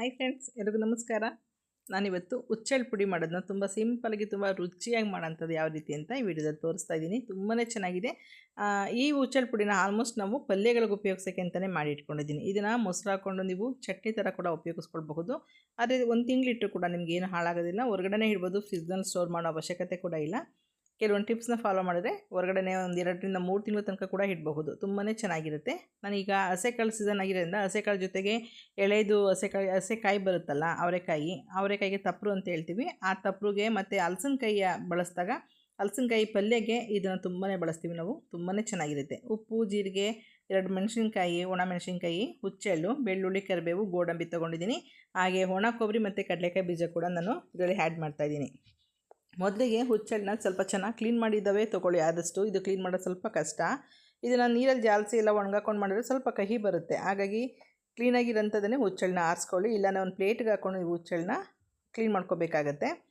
Hi friends ಎಲ್ರಿಗೂ ನಮಸ್ಕಾರ. ನಾನಿವತ್ತು ಹುಚ್ಚೆಳ್ಳು ಪುಡಿ ಮಾಡೋದನ್ನ ತುಂಬ ಸಿಂಪಲ್ಗೆ ತುಂಬ ರುಚಿಯಾಗಿ ಮಾಡೋಂಥದ್ದು ಯಾವ ರೀತಿ ಅಂತ ಈ ವಿಡಿಯೋದಲ್ಲಿ ತೋರಿಸ್ತಾ ಇದ್ದೀನಿ. ತುಂಬಾ ಚೆನ್ನಾಗಿದೆ. ಈ ಹುಚ್ಚೆಳ್ಳು ಪುಡಿನ ಆಲ್ಮೋಸ್ಟ್ ನಾವು ಪಲ್ಯಗಳಿಗೆ ಉಪಯೋಗಿಸೋಕ್ಕೆ ಅಂತಲೇ ಮಾಡಿ ಇಟ್ಕೊಂಡಿದ್ದೀನಿ. ಇದನ್ನು ಮೊಸರು ಹಾಕ್ಕೊಂಡು ನೀವು ಚಟ್ನಿ ಥರ ಕೂಡ ಉಪಯೋಗಿಸ್ಕೊಳ್ಬಹುದು. ಆದರೆ ಒಂದು ತಿಂಗಳಿಟ್ಟರು ಕೂಡ ನಿಮ್ಗೆ ಏನು ಹಾಳಾಗೋದಿಲ್ಲ. ಹೊರಗಡೆನೇ ಇಡ್ಬೋದು ಫ್ರಿಜ್ನಲ್ಲಿ ಸ್ಟೋರ್ ಮಾಡೋ ಅವಶ್ಯಕತೆ ಕೂಡ ಇಲ್ಲ. ಕೆಲವೊಂದು ಟಿಪ್ಸ್ನ ಫಾಲೋ ಮಾಡಿದ್ರೆ ಹೊರಗಡೆನೇ ಒಂದು ಎರಡರಿಂದ ಮೂರು ತಿಂಗಳ ತನಕ ಕೂಡ ಇಡಬಹುದು. ತುಂಬಾ ಚೆನ್ನಾಗಿರುತ್ತೆ. ನಾನೀಗ ಹಸೆಕಾಳು ಸೀಸನ್ ಆಗಿರೋದ್ರಿಂದ ಹಸೆಕಾಳು ಜೊತೆಗೆ ಎಳೆದು ಹಸೆಕಾಯಿ ಹಸೆಕಾಯಿ ಬರುತ್ತಲ್ಲ ಅವರೆಕಾಯಿ, ಅವರೆಕಾಯಿಗೆ ತಪ್ಪರು ಅಂತ ಹೇಳ್ತೀವಿ. ಆ ತಪ್ಪರುಗೆ ಮತ್ತು ಹಲಸಿನಕಾಯಿಯ ಬಳಸಿದಾಗ ಹಲಸಿನಕಾಯಿ ಪಲ್ಯಗೆ ಇದನ್ನು ತುಂಬಾ ಬಳಸ್ತೀವಿ ನಾವು. ತುಂಬಾ ಚೆನ್ನಾಗಿರುತ್ತೆ. ಉಪ್ಪು, ಜೀರಿಗೆ, ಎರಡು ಮೆಣಸಿನಕಾಯಿ, ಒಣ ಮೆಣಸಿನಕಾಯಿ, ಹುಚ್ಚೆಳ್ಳು, ಬೆಳ್ಳುಳ್ಳಿ, ಕರಿಬೇವು, ಗೋಡಂಬಿ ತೊಗೊಂಡಿದ್ದೀನಿ. ಹಾಗೆ ಒಣ ಕೊಬ್ಬರಿ ಮತ್ತು ಕಡಲೆಕಾಯಿ ಬೀಜ ಕೂಡ ನಾನು ಇದರಲ್ಲಿ ಆ್ಯಡ್ ಮಾಡ್ತಾಯಿದ್ದೀನಿ ಮೊದಲಿಗೆ ಹುಚ್ಚೆಳ್ಳನ್ನ ಸ್ವಲ್ಪ ಚೆನ್ನಾಗಿ ಕ್ಲೀನ್ ಮಾಡಿದ್ದಾವೆ ತೊಗೊಳ್ಳಿ. ಆದಷ್ಟು ಇದು ಕ್ಲೀನ್ ಮಾಡೋದು ಸ್ವಲ್ಪ ಕಷ್ಟ. ಇದನ್ನು ನೀರಲ್ಲಿ ಜಾಲಿಸಿ ಎಲ್ಲ ಒಣಗಾಕೊಂಡು ಮಾಡಿದ್ರೆ ಸ್ವಲ್ಪ ಕಹಿ ಬರುತ್ತೆ. ಹಾಗಾಗಿ ಕ್ಲೀನಾಗಿರೋಂಥದ್ದನ್ನೇ ಹುಚ್ಚೆಳ್ಳನ್ನ ಆರಿಸ್ಕೊಳ್ಳಿ. ಇಲ್ಲ ಒಂದು ಪ್ಲೇಟ್ಗೆ ಹಾಕ್ಕೊಂಡು ನೀವು ಹುಚ್ಚೆಳ್ಳನ್ನ ಕ್ಲೀನ್ ಮಾಡ್ಕೋಬೇಕಾಗತ್ತೆ.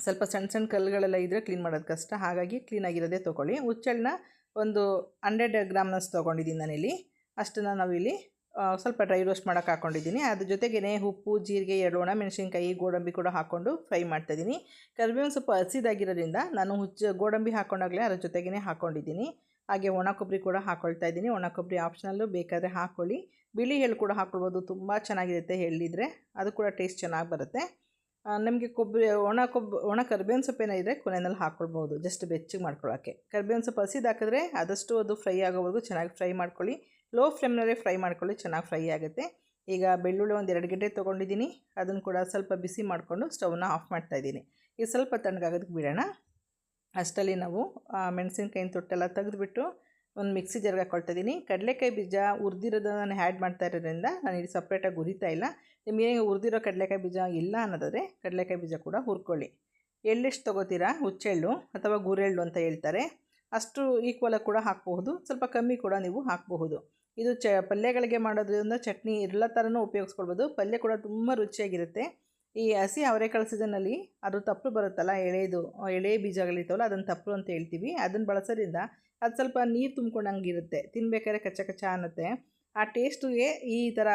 ಸ್ವಲ್ಪ ಸಣ್ಣ ಸಣ್ಣ ಕಲ್ಲುಗಳೆಲ್ಲ ಇದ್ದರೆ ಕ್ಲೀನ್ ಮಾಡೋದು ಕಷ್ಟ. ಹಾಗಾಗಿ ಕ್ಲೀನಾಗಿರೋದೇ ತೊಗೊಳ್ಳಿ. ಹುಚ್ಚೆಳ್ಳನ್ನ ಒಂದು ಹಂಡ್ರೆಡ್ ಗ್ರಾಮ್ನಷ್ಟು ತೊಗೊಂಡಿದ್ದೀನಿ ನಾನಿಲ್ಲಿ. ಅಷ್ಟನ್ನು ನಾವಿಲ್ಲಿ ಸ್ವಲ್ಪ ಡ್ರೈ ರೋಸ್ಟ್ ಮಾಡೋಕೆ ಹಾಕ್ಕೊಂಡಿದ್ದೀನಿ ಅದ್ರ ಜೊತೆಗೇ ಉಪ್ಪು, ಜೀರಿಗೆ ಎರಡು ಒಣ, ಮೆಣಸಿನ್ಕಾಯಿ, ಗೋಡಂಬಿ ಕೂಡ ಹಾಕ್ಕೊಂಡು ಫ್ರೈ ಮಾಡ್ತಾಯಿದ್ದೀನಿ ಕರಿಬೇವಿನ ಸ್ವಲ್ಪ ಹಸಿದಾಗಿರೋದ್ರಿಂದ ನಾನು ಹುಚ್ಚ, ಗೋಡಂಬಿ ಹಾಕ್ಕೊಂಡಾಗಲೇ ಅದ್ರ ಜೊತೆಗೇ ಹಾಕ್ಕೊಂಡಿದ್ದೀನಿ ಹಾಗೆ ಒಣ ಕೊಬ್ಬರಿ ಕೂಡ ಹಾಕ್ಕೊಳ್ತಾ ಇದ್ದೀನಿ ಒಣ ಕೊಬ್ಬರಿ ಆಪ್ಷನಲ್ಲು ಬೇಕಾದರೆ ಹಾಕ್ಕೊಳ್ಳಿ ಬಿಳಿ ಎಳ್ಳು ಕೂಡ ಹಾಕ್ಕೊಳ್ಬೋದು ತುಂಬ ಚೆನ್ನಾಗಿರುತ್ತೆ ಎಳ್ಳಿದ್ರೆ. ಅದು ಕೂಡ ಟೇಸ್ಟ್ ಚೆನ್ನಾಗಿ ಬರುತ್ತೆ. ನಮಗೆ ಕೊಬ್ಬರಿ, ಒಣ ಕೊಬ್ಬ, ಒಣ ಕರಿಬೇವಿನ ಸೊಪ್ಪೇನ ಇದ್ದರೆ ಕೊನೆಯಲ್ಲಿ ಹಾಕ್ಕೊಳ್ಬೋದು ಜಸ್ಟ್ ಬೆಚ್ಚಗೆ ಮಾಡ್ಕೊಳ್ಳೋಕ್ಕೆ ಕರ್ಬೇವಿನ ಸೊಪ್ಪು ಹಸಿದು ಹಾಕಿದ್ರೆ ಆದಷ್ಟು ಅದು ಫ್ರೈ ಆಗೋವರೆಗೂ ಚೆನ್ನಾಗಿ ಫ್ರೈ ಮಾಡ್ಕೊಳ್ಳಿ. ಲೋ ಫ್ಲೇಮ್ನಲ್ಲೇ ಫ್ರೈ ಮಾಡ್ಕೊಳ್ಳಿ, ಚೆನ್ನಾಗಿ ಫ್ರೈ ಆಗುತ್ತೆ. ಈಗ ಬೆಳ್ಳುಳ್ಳಿ ಒಂದು ಎರಡು ಗಂಟೆ ತೊಗೊಂಡಿದ್ದೀನಿ. ಅದನ್ನು ಕೂಡ ಸ್ವಲ್ಪ ಬಿಸಿ ಮಾಡಿಕೊಂಡು ಸ್ಟವ್ನ ಆಫ್ ಮಾಡ್ತಾಯಿದ್ದೀನಿ ಈಗ ಸ್ವಲ್ಪ ತಣ್ಣಗಾಗೋದಕ್ಕೆ ಬಿಡೋಣ. ಅಷ್ಟರಲ್ಲಿ ನಾವು ಮೆಣಸಿನ್ಕಾಯಿನ ತೊಟ್ಟೆಲ್ಲ ತೆಗೆದುಬಿಟ್ಟು ಒಂದು ಮಿಕ್ಸಿ ಜಾರ್ಗೆ ಹಾಕ್ಕೊಳ್ತಾಯಿದ್ದೀನಿ ಕಡಲೆಕಾಯಿ ಬೀಜ ಹುರಿದಿರೋದನ್ನ ನಾನು ಆ್ಯಡ್ ಮಾಡ್ತಾ ಇರೋದ್ರಿಂದ ನಾನು ಇಲ್ಲಿ ಸಪ್ರೇಟಾಗಿ ಹುರಿತಾ ಇಲ್ಲ. ನಿಮಗೆ ಹುರಿದಿರೋ ಕಡಲೆಕಾಯಿ ಬೀಜ ಇಲ್ಲ ಅನ್ನೋದಾದರೆ ಕಡಲೆಕಾಯಿ ಬೀಜ ಕೂಡ ಹುರ್ಕೊಳ್ಳಿ. ಎಳ್ಳೆಷ್ಟು ತೊಗೋತೀರಾ? ಹುಚ್ಚೆಳ್ಳು ಅಥವಾ ಗುರೆಳ್ಳು ಅಂತ ಹೇಳ್ತಾರೆ. ಅಷ್ಟು ಈಕ್ವಲಾಗಿ ಕೂಡ ಹಾಕಬಹುದು. ಸ್ವಲ್ಪ ಕಮ್ಮಿ ಕೂಡ ನೀವು ಹಾಕಬಹುದು. ಇದು ಚ ಪಲ್ಯಗಳಿಗೆ ಮಾಡೋದ್ರಿಂದ ಚಟ್ನಿ ಎಲ್ಲ ಥರನೂ ಉಪಯೋಗಿಸ್ಕೊಳ್ಬೋದು. ಪಲ್ಯ ಕೂಡ ತುಂಬ ರುಚಿಯಾಗಿರುತ್ತೆ. ಈ ಹಸಿ ಅವರೆಕಾಳು ಸೀಸನಲ್ಲಿ ಅದು ತಪ್ಪಲು ಬರುತ್ತಲ್ಲ ಎಳೆದು ಎಳೆ ಬೀಜಗಳಿರ್ತಾವಲ್ಲ, ಅದನ್ನು ತಪ್ಪು ಅಂತ ಹೇಳ್ತೀವಿ. ಅದನ್ನು ಬಳಸೋದ್ರಿಂದ ಅದು ಸ್ವಲ್ಪ ನೀರು ತುಂಬ್ಕೊಂಡಂಗೆ ಇರುತ್ತೆ ತಿನ್ಬೇಕಾದ್ರೆ ಕಚ್ಚ ಕಚ್ಚ ಅನ್ನತ್ತೆ. ಆ ಟೇಸ್ಟಿಗೆ ಈ ಥರ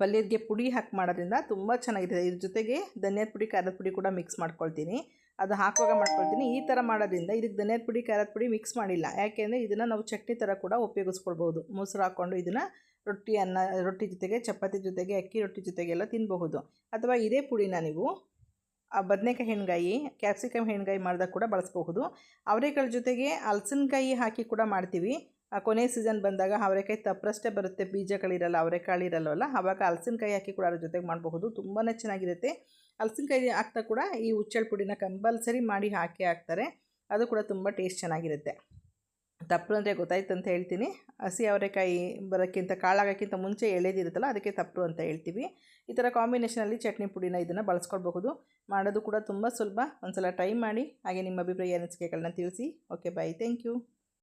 ಪಲ್ಯಕ್ಕೆ ಪುಡಿ ಹಾಕಿ ಮಾಡೋದ್ರಿಂದ ತುಂಬ ಚೆನ್ನಾಗಿರುತ್ತೆ. ಇದ್ರ ಜೊತೆಗೆ ಧನಿಯಾದ ಪುಡಿ, ಖಾರದ ಪುಡಿ ಕೂಡ ಮಿಕ್ಸ್ ಮಾಡ್ಕೊಳ್ತೀನಿ. ಅದು ಹಾಕುವಾಗ ಮಾಡ್ಕೊಳ್ತೀನಿ. ಈ ಥರ ಮಾಡೋದ್ರಿಂದ ಇದಕ್ಕೆ ಧನಿಯಾದ ಪುಡಿ, ಖಾರದ ಪುಡಿ ಮಿಕ್ಸ್ ಮಾಡಿಲ್ಲ. ಯಾಕೆಂದರೆ ಇದನ್ನು ನಾವು ಚಟ್ನಿ ಥರ ಕೂಡ ಉಪಯೋಗಿಸ್ಕೊಳ್ಬೋದು. ಮೊಸರು ಹಾಕ್ಕೊಂಡು ಇದನ್ನು ರೊಟ್ಟಿ ಅನ್ನ, ರೊಟ್ಟಿ ಜೊತೆಗೆ, ಚಪಾತಿ ಜೊತೆಗೆ, ಅಕ್ಕಿ ರೊಟ್ಟಿ ಜೊತೆಗೆಲ್ಲ ತಿನ್ನಬಹುದು ಅಥವಾ ಇದೇ ಪುಡಿನ ನೀವು ಆ ಬದನೆಕಾಯಿ ಹೆಣ್ಗಾಯಿ ಕ್ಯಾಪ್ಸಿಕಮ್ ಹೆಣ್ಗಾಯಿ ಮಾಡಿದಾಗ ಕೂಡ ಬಳಸಬಹುದು. ಅವರೆಕಾಳು ಜೊತೆಗೆ ಹಲಸಿನಕಾಯಿ ಹಾಕಿ ಕೂಡ ಮಾಡ್ತೀವಿ. ಆ ಕೊನೆ ಸೀಸನ್ ಬಂದಾಗ ಅವರೆಕಾಯಿ ತಪ್ಪರಷ್ಟೇ ಬರುತ್ತೆ, ಬೀಜಗಳಿರಲ್ಲ, ಅವರೆಕಾಳು ಇರಲ್ಲವಲ್ಲ ಆವಾಗ ಹಲಸಿನಕಾಯಿ ಹಾಕಿ ಕೂಡ ಅದ್ರ ಜೊತೆಗೆ ಮಾಡಬಹುದು. ತುಂಬಾ ಚೆನ್ನಾಗಿರುತ್ತೆ. ಹಲಸಿನಕಾಯಿ ಹಾಕ್ತಾ ಕೂಡ ಈ ಹುಚ್ಚೆಳ್ಳು ಪುಡಿನ ಕಂಪಲ್ಸರಿ ಮಾಡಿ ಹಾಕಿ ಹಾಕ್ತಾರೆ. ಅದು ಕೂಡ ತುಂಬ ಟೇಸ್ಟ್ ಚೆನ್ನಾಗಿರುತ್ತೆ. ತಪ್ಪರು ಅಂದರೆ ಗೊತ್ತಾಯ್ತು ಅಂತ ಹೇಳ್ತೀನಿ. ಹಸಿ ಅವರೆಕಾಯಿ ಬರೋಕ್ಕಿಂತ ಕಾಳಾಗೋಕ್ಕಿಂತ ಮುಂಚೆ ಎಳೆದಿರುತ್ತಲ್ಲ ಅದಕ್ಕೆ ತಪ್ಪರು ಅಂತ ಹೇಳ್ತೀವಿ. ಈ ಥರ ಕಾಂಬಿನೇಷನಲ್ಲಿ ಚಟ್ನಿ ಪುಡಿನ ಇದನ್ನು ಬಳಸ್ಕೊಳ್ಬಹುದು. ಮಾಡೋದು ಕೂಡ ತುಂಬ ಸುಲಭ. ಒಂದ್ಸಲ ಟ್ರೈ ಮಾಡಿ, ಹಾಗೆ ನಿಮ್ಮ ಅಭಿಪ್ರಾಯ ಅನಿಸಿಕೆಗಳನ್ನ ತಿಳಿಸಿ. Okay bye thank you